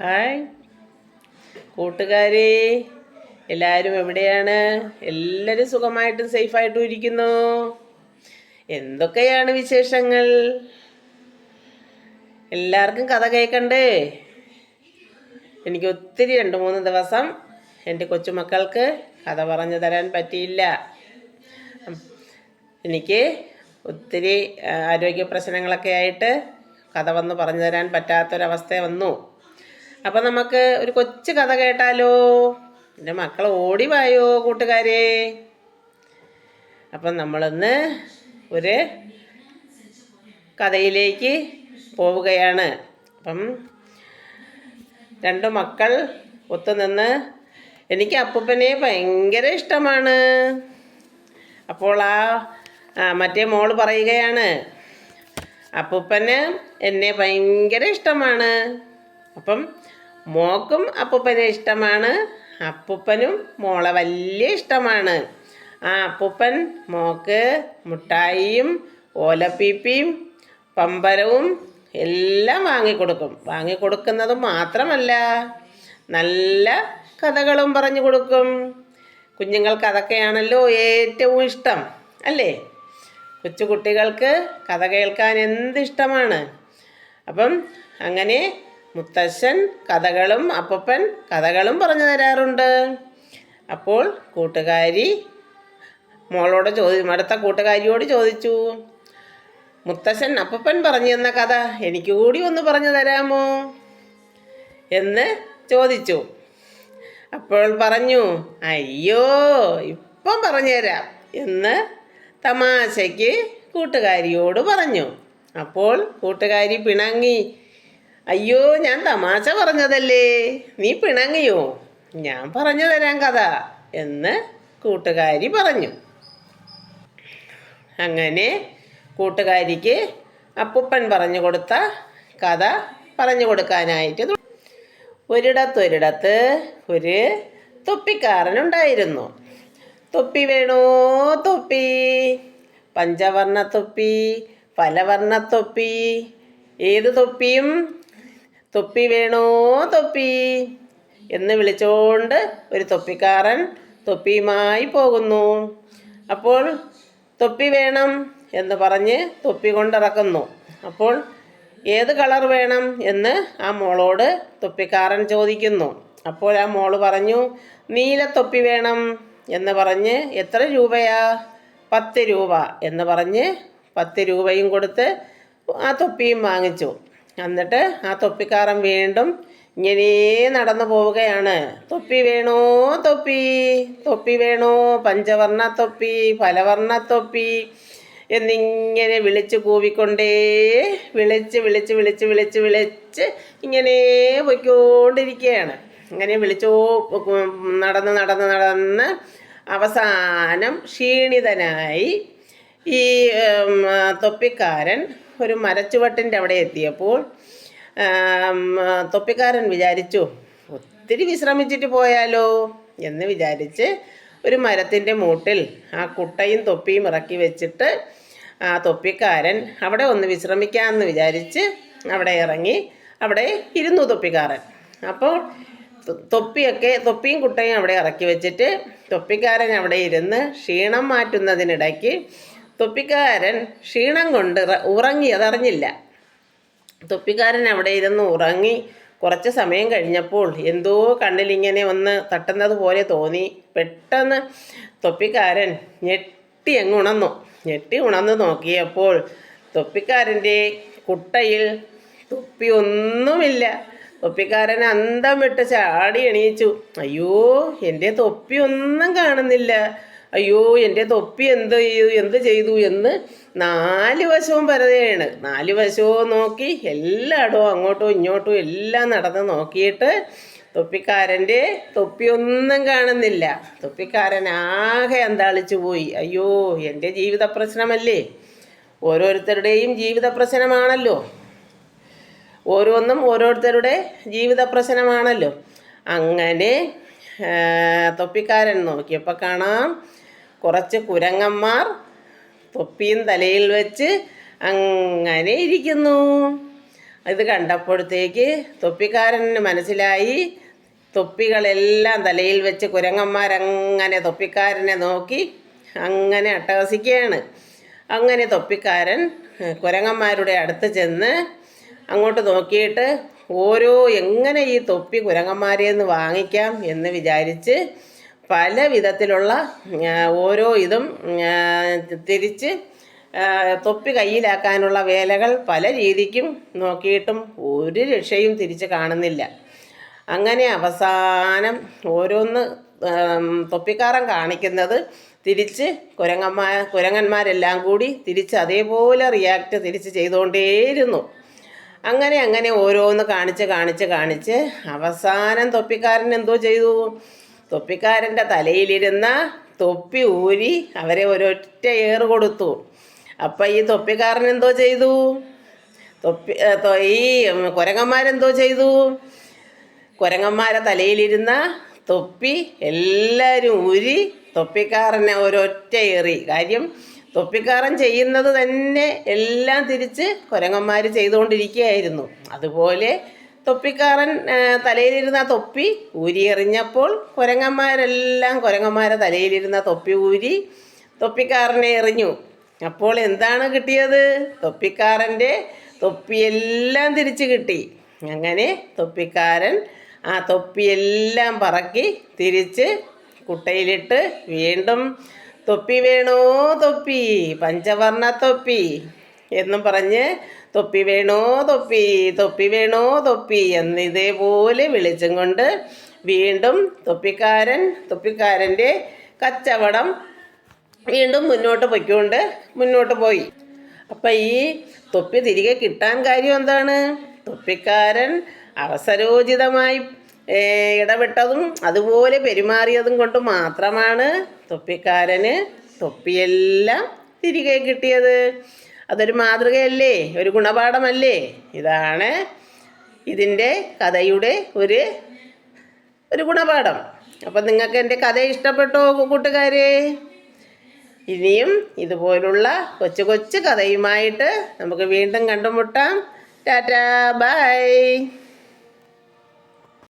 Hi. കൂട്ടുകാരെ എല്ലാവരും എവിടെയാണ്? എല്ലാവരും സുഖമായിട്ടും സേഫായിട്ടും ഇരിക്കുന്നു. എന്തൊക്കെയാണ് വിശേഷങ്ങൾ? എല്ലാവർക്കും കഥ കേൾക്കണ്ടേ എനിക്ക് ഒത്തിരി രണ്ട് മൂന്ന് ദിവസം എന്റെ കൊച്ചുമക്കൾക്ക് കഥ പറഞ്ഞു തരാൻ പറ്റിയില്ല. എനിക്ക് ഒത്തിരി ആരോഗ്യ പ്രശ്നങ്ങളൊക്കെ ആയിട്ട് കഥ വന്ന് പറഞ്ഞു തരാൻ പറ്റാത്തൊരവസ്ഥ വന്നു. അപ്പം നമുക്ക് ഒരു കൊച്ചു കഥ കേട്ടാലോ? എന്റെ മക്കൾ ഓടി വായോ കൂട്ടുകാരെ? അപ്പം നമ്മളിന്ന് ഒരു കഥയിലേക്ക് പോവുകയാണ്. അപ്പം രണ്ട് മക്കൾ ഒത്തുനിന്ന് എനിക്ക് അപ്പൂപ്പനെ ഭയങ്കര ഇഷ്ടമാണ്. അപ്പോൾ ആ മറ്റേ മോൾ പറയുകയാണ് അപ്പൂപ്പന് എന്നെ ഭയങ്കര ഇഷ്ടമാണ്. അപ്പം മോക്കും അപ്പൂപ്പനെ ഇഷ്ടമാണ്. അപ്പൂപ്പനും മോളെ വലിയ ഇഷ്ടമാണ്. ആ അപ്പൂപ്പൻ മോക്ക് മുട്ടായിയും ഓലപ്പീപ്പിയും പമ്പരവും എല്ലാം വാങ്ങിക്കൊടുക്കും. വാങ്ങിക്കൊടുക്കുന്നത് മാത്രമല്ല നല്ല കഥകളും പറഞ്ഞു കൊടുക്കും. കുഞ്ഞുങ്ങൾക്ക് അതൊക്കെയാണല്ലോ ഏറ്റവും ഇഷ്ടം അല്ലേ? കൊച്ചു കുട്ടികൾക്ക് കഥ കേൾക്കാൻ എന്തിഷ്ടമാണ് അപ്പം അങ്ങനെ മുത്തശ്ശൻ കഥകളും അപ്പപ്പൻ കഥകളും പറഞ്ഞു തരാറുണ്ട്. അപ്പോൾ കൂട്ടുകാരി മോളോട് ചോദി അടുത്ത കൂട്ടുകാരിയോട് ചോദിച്ചു മുത്തശ്ശൻ അപ്പപ്പൻ പറഞ്ഞു തന്ന കഥ എനിക്ക് കൂടി ഒന്ന് പറഞ്ഞു തരാമോ? എന്ന് ചോദിച്ചു. അപ്പോൾ പറഞ്ഞു അയ്യോ ഇപ്പം പറഞ്ഞുതരാം എന്ന് തമാശയ്ക്ക് കൂട്ടുകാരിയോട് പറഞ്ഞു. അപ്പോൾ കൂട്ടുകാരി പിണങ്ങി അയ്യോ ഞാൻ തമാശ പറഞ്ഞതല്ലേ? നീ പിണങ്ങിയോ? ഞാൻ പറഞ്ഞു തരാൻ കഥ എന്ന് കൂട്ടുകാരി പറഞ്ഞു. അങ്ങനെ കൂട്ടുകാരിക്ക് അപ്പൂപ്പൻ പറഞ്ഞു കൊടുത്ത കഥ പറഞ്ഞു കൊടുക്കാനായിട്ട് ഒരിടത്തൊരിടത്ത് ഒരു തൊപ്പിക്കാരനുണ്ടായിരുന്നു. തൊപ്പി വേണോ? തൊപ്പി. പഞ്ചവർണ തൊപ്പി ഫലവർണ തൊപ്പി. ഏത് തൊപ്പിയും തൊപ്പി വേണോ തൊപ്പി? എന്ന് വിളിച്ചുകൊണ്ട് ഒരു തൊപ്പിക്കാരൻ തൊപ്പിയുമായി പോകുന്നു. അപ്പോൾ തൊപ്പി വേണം എന്ന് പറഞ്ഞ് തൊപ്പി കൊണ്ടിറക്കുന്നു. അപ്പോൾ ഏത് കളർ വേണം എന്ന് ആ മോളോട് തൊപ്പിക്കാരൻ ചോദിക്കുന്നു. അപ്പോൾ ആ മോൾ പറഞ്ഞു നീല തൊപ്പി വേണം എന്ന് പറഞ്ഞ് എത്ര രൂപയാ? പത്ത് രൂപ എന്ന് പറഞ്ഞ് പത്ത് രൂപയും കൊടുത്ത് ആ തൊപ്പിയും വാങ്ങിച്ചു. എന്നിട്ട് ആ തൊപ്പിക്കാരൻ വീണ്ടും ഇങ്ങനെ നടന്നു പോവുകയാണ്. തൊപ്പി വേണോ? തൊപ്പി. തൊപ്പി വേണോ? പഞ്ചവർണ തൊപ്പി ഫലവർണ തൊപ്പി എന്നിങ്ങനെ വിളിച്ച് കൂവിക്കൊണ്ടേ വിളിച്ച് വിളിച്ച് വിളിച്ച് വിളിച്ച് വിളിച്ച് ഇങ്ങനെ പൊയ്ക്കൊണ്ടിരിക്കുകയാണ്. അങ്ങനെ വിളിച്ചോ നടന്ന് നടന്ന് നടന്ന് അവസാനം ക്ഷീണിതനായി ഈ തൊപ്പിക്കാരൻ ഒരു മരച്ചുവട്ടിന്റെ അവിടെ എത്തിയപ്പോൾ തൊപ്പിക്കാരൻ വിചാരിച്ചു ഒത്തിരി വിശ്രമിച്ചിട്ട് പോയാലോ? എന്ന് വിചാരിച്ച് ഒരു മരത്തിന്റെ മൂട്ടിൽ ആ കുട്ടയും തൊപ്പിയും ഇറക്കി വെച്ചിട്ട് ആ തൊപ്പിക്കാരൻ അവിടെ ഒന്ന് വിശ്രമിക്കാമെന്ന് വിചാരിച്ച് അവിടെ ഇറങ്ങി അവിടെ ഇരുന്നു തൊപ്പിക്കാരൻ. അപ്പോൾ തൊപ്പിയൊക്കെ തൊപ്പിയും കുട്ടയും അവിടെ ഇറക്കി വെച്ചിട്ട് തൊപ്പിക്കാരൻ അവിടെ ഇരുന്ന് ക്ഷീണം മാറ്റുന്നതിനിടയ്ക്ക് തൊപ്പിക്കാരൻ ക്ഷീണം കൊണ്ട് ഉറങ്ങി അതറിഞ്ഞില്ല തൊപ്പിക്കാരൻ അവിടെ ഇരുന്ന് ഉറങ്ങി കുറച്ച് സമയം കഴിഞ്ഞപ്പോൾ എന്തോ കണ്ണിലിങ്ങനെ ഒന്ന് തട്ടുന്നത് പോലെ തോന്നി. പെട്ടെന്ന് തൊപ്പിക്കാരൻ ഞെട്ടി അങ്ങ് ഉണർന്നു. ഞെട്ടി ഉണർന്നു നോക്കിയപ്പോൾ തൊപ്പിക്കാരന്റെ കുട്ടയിൽ തൊപ്പി ഒന്നുമില്ല തൊപ്പിക്കാരൻ അന്തം വിട്ട് ചാടി എണീച്ചു. അയ്യോ എന്റെ തൊപ്പി ഒന്നും കാണുന്നില്ല. അയ്യോ എന്റെ തൊപ്പി എന്ത് ചെയ്തു എന്ത് ചെയ്തു എന്ന് നാല് വശവും പരതയാണ് നാല് വശവും നോക്കി എല്ലായിടവും അങ്ങോട്ടും ഇങ്ങോട്ടും എല്ലാം നടന്ന് നോക്കിയിട്ട് തൊപ്പിക്കാരന്റെ തൊപ്പിയൊന്നും കാണുന്നില്ല. തൊപ്പിക്കാരൻ ആകെ അന്താളിച്ചു പോയി. അയ്യോ എന്റെ ജീവിത പ്രശ്നമല്ലേ? ഓരോരുത്തരുടെയും ജീവിത പ്രശ്നമാണല്ലോ. ഓരോന്നും ഓരോരുത്തരുടെ ജീവിത പ്രശ്നമാണല്ലോ. അങ്ങനെ തൊപ്പിക്കാരൻ നോക്കിയപ്പോൾ കാണാം. കുറച്ച് കുരങ്ങന്മാർ തൊപ്പിയും തലയിൽ വെച്ച് അങ്ങനെ ഇരിക്കുന്നു. ഇത് കണ്ടപ്പോഴത്തേക്ക് തൊപ്പിക്കാരന് മനസ്സിലായി. തൊപ്പികളെല്ലാം തലയിൽ വെച്ച് കുരങ്ങന്മാരങ്ങനെ തൊപ്പിക്കാരനെ നോക്കി അങ്ങനെ അട്ടഹസിക്കുകയാണ്. അങ്ങനെ തൊപ്പിക്കാരൻ കുരങ്ങന്മാരുടെ അടുത്ത് ചെന്ന് അങ്ങോട്ട് നോക്കിയിട്ട് ഓരോ എങ്ങനെ ഈ തൊപ്പി കുരങ്ങന്മാരെ നിന്ന് വാങ്ങിക്കാം എന്ന് വിചാരിച്ച് പല വിധത്തിലുള്ള ഓരോ ഇതും തിരിച്ച് തൊപ്പി കയ്യിലാക്കാനുള്ള വേലകൾ പല രീതിക്കും നോക്കിയിട്ടും ഒരു രക്ഷയും തിരിച്ച് കാണുന്നില്ല. അങ്ങനെ അവസാനം ഓരോന്ന് തൊപ്പിക്കാരൻ കാണിക്കുന്നത് തിരിച്ച് കുരങ്ങന്മാർ കുരങ്ങന്മാരെല്ലാം കൂടി തിരിച്ച് അതേപോലെ റിയാക്ട് തിരിച്ച് ചെയ്തുകൊണ്ടേയിരുന്നു അങ്ങനെ അങ്ങനെ ഓരോന്ന് കാണിച്ച് കാണിച്ച് കാണിച്ച് അവസാനം തൊപ്പിക്കാരൻ എന്തോ ചെയ്തു? തൊപ്പിക്കാരന്റെ തലയിലിരുന്ന തൊപ്പി ഊരി അവരെ ഒരൊറ്റ ഏറ് കൊടുത്തു. അപ്പം ഈ തൊപ്പിക്കാരൻ എന്തോ ചെയ്തു? തൊപ്പി ഈ കുരങ്ങന്മാരെന്തോ ചെയ്തു? കുരങ്ങന്മാരെ തലയിലിരുന്ന തൊപ്പി എല്ലാവരും ഊരി തൊപ്പിക്കാരനെ ഒരൊറ്റ ഏറി. കാര്യം തൊപ്പിക്കാരൻ ചെയ്യുന്നത് തന്നെ എല്ലാം തിരിച്ച് കുരങ്ങന്മാർ ചെയ്തുകൊണ്ടിരിക്കുകയായിരുന്നു. അതുപോലെ തൊപ്പിക്കാരൻ തലയിലിരുന്ന തൊപ്പി ഊരി എറിഞ്ഞപ്പോൾ കുരങ്ങന്മാരെല്ലാം കുരങ്ങന്മാരെ തലയിലിരുന്ന തൊപ്പി ഊരി തൊപ്പിക്കാരനെ എറിഞ്ഞു. അപ്പോൾ എന്താണ് കിട്ടിയത്? തൊപ്പിക്കാരന്റെ തൊപ്പിയെല്ലാം തിരിച്ചു കിട്ടി. അങ്ങനെ തൊപ്പിക്കാരൻ ആ തൊപ്പിയെല്ലാം പറക്കി തിരിച്ച് കുട്ടയിലിട്ട് വീണ്ടും തൊപ്പി വേണോ? തൊപ്പി. പഞ്ചവർണ തൊപ്പി. എന്നും പറഞ്ഞ് തൊപ്പി വേണോ? തൊപ്പി. തൊപ്പി വേണോ? തൊപ്പി. എന്ന് ഇതേപോലെ വിളിച്ചും കൊണ്ട് വീണ്ടും തൊപ്പിക്കാരൻ തൊപ്പിക്കാരന്റെ കച്ചവടം വീണ്ടും മുന്നോട്ട് പൊയ്ക്കൊണ്ട് മുന്നോട്ട് പോയി. അപ്പം ഈ തൊപ്പി തിരികെ കിട്ടാൻ കാര്യം എന്താണ്? തൊപ്പിക്കാരൻ അവസരോചിതമായി ഇടപെട്ടതും അതുപോലെ പെരുമാറിയതും കൊണ്ട് മാത്രമാണ് തൊപ്പിക്കാരന് തൊപ്പിയെല്ലാം തിരികെ കിട്ടിയത്. അതൊരു മാതൃകയല്ലേ? ഒരു ഗുണപാഠമല്ലേ? ഇതാണ് ഇതിന്റെ കഥയുടെ ഒരു ഒരു ഗുണപാഠം. അപ്പം നിങ്ങൾക്ക് എന്റെ കഥ ഇഷ്ടപ്പെട്ടോ കൂട്ടുകാരെ? ഇനിയും ഇതുപോലുള്ള കൊച്ചു കൊച്ചു കഥയുമായിട്ട് നമുക്ക് വീണ്ടും കണ്ടുമുട്ടാം. Tata bye.